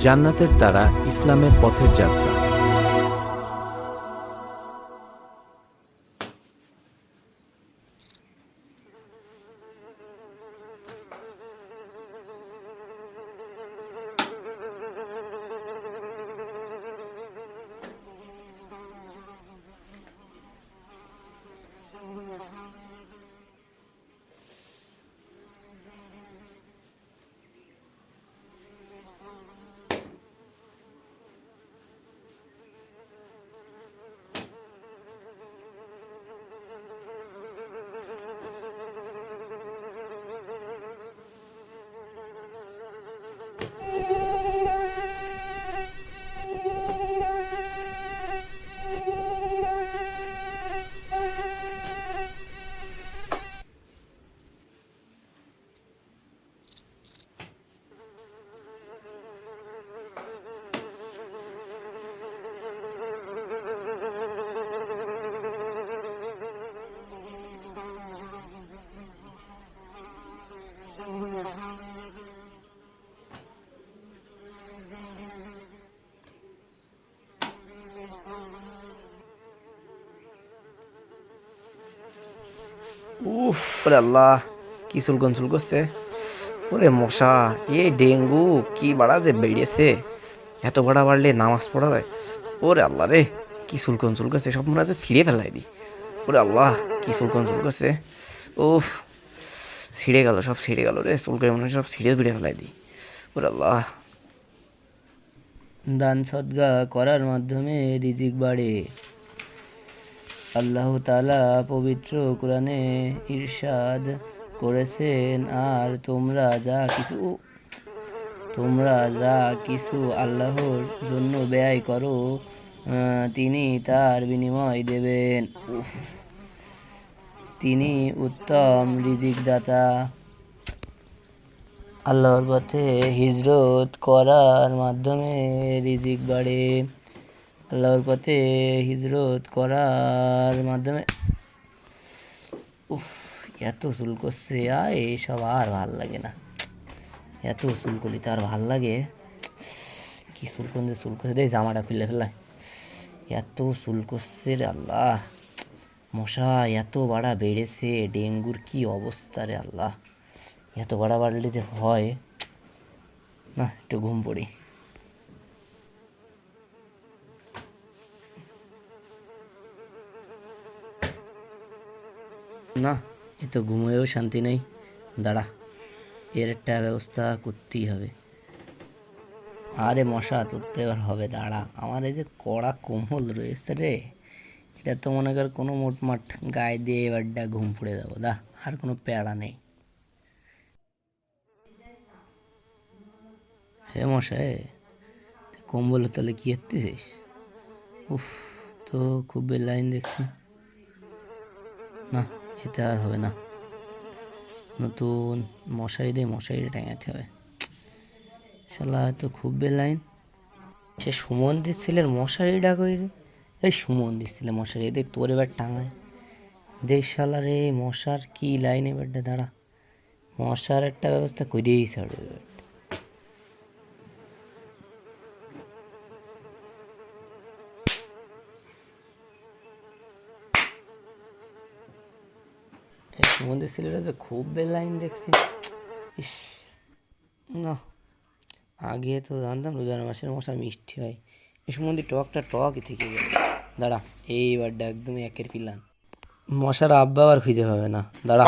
জান্নাতের তারা ইসলামের পথের যাত্রা। উফ, ওরে আল্লাহ, কি চুলকন চুল করছে ওরে মশা, এ ডেঙ্গু, কি বাড়া যে বেরিয়েছে। এত বাড়া বাড়লে নামাজ পড়া যায়। ওরে আল্লাহ রে, কি চুলকন চুল করছে সব মনে আছে ছিঁড়ে ফেলাই দি। ওরে আল্লাহ, কি চুলকন চুল করছে উফ, ছিঁড়ে গেল, সব ছিঁড়ে গেল রে চুলকে মনে সব ছিঁড়ে ফিরে ফেলাই দি। ওরে আল্লাহ। দান সদ্গা করার মাধ্যমে রিজিক বাড়ে। আল্লাহ তালা পবিত্র কোরআনে ইরশাদ করেছেন, আর তোমরা যা কিছু, তোমরা যা কিছু আল্লাহর জন্য ব্যয় করো তিনি তার বিনিময় দেবেন। তিনি উত্তম রিজিকদাতা। আল্লাহর পথে হিজরত করার মাধ্যমে রিজিক বাড়ে। আল্লাহর পথে হিজরত করার মাধ্যমে। উফ, এত চুল করছে আ এসব আর ভালো লাগে না। এত চুল করলি তো আর ভালো লাগে। কি চুল করছে চুল করছে দেখ জামাটা খুলে ফেলায় এত চুল করছে রে আল্লাহ। মশা এত বাড়া বেড়েছে, ডেঙ্গুর কি অবস্থা রে আল্লাহ। এত বাড়া বাড়লে যে হয়। না, একটু ঘুম পড়ি। না এ তো ঘুমিয়েও শান্তি নেই। দাঁড়া, এর একটা ব্যবস্থা করতেই হবে। আরে মশা, তোর তো এবার হবে, দাঁড়া। আমার এই যে কড়া কোমল রয়েছে রে, এটা তো মনে কর কোনো মোটমাট গায়ে দিয়ে এবারটা ঘুম পড়ে যাব। দা আর কোনো প্যাড়া নেই। হে মশাই কম্বল তাহলে কি এত্তিছিস উফ, তো খুব লাইন দেখছি। না এতে আর হবে না। নতুন মশারি দিয়ে মশারি টাঙাতে হবে। শালা তো খুব বেলাইন সে সুমন ছেলের মশারি ডাক রে এই সুমন দিচ্ছিলেন মশারি দেখ তোর এবার টাঙায়। দেখ শালা রে, মশার কী লাইন এবারটা, দাঁড়া। মশার একটা ব্যবস্থা করিয়েই ছাড়বে এবার। সুমন্দির ছেলেরা যে খুব বেলাইন দেখছি। ইস, না। আগে তো জানতাম রোজার মাসের মশা মিষ্টি হয়। এই সম্বন্ধে টকটা টকই থেকে গেল। দাঁড়া এইবারটা একদমই একের পিলান মশার আব্বা আর খুঁজে পাবে না। দাঁড়া।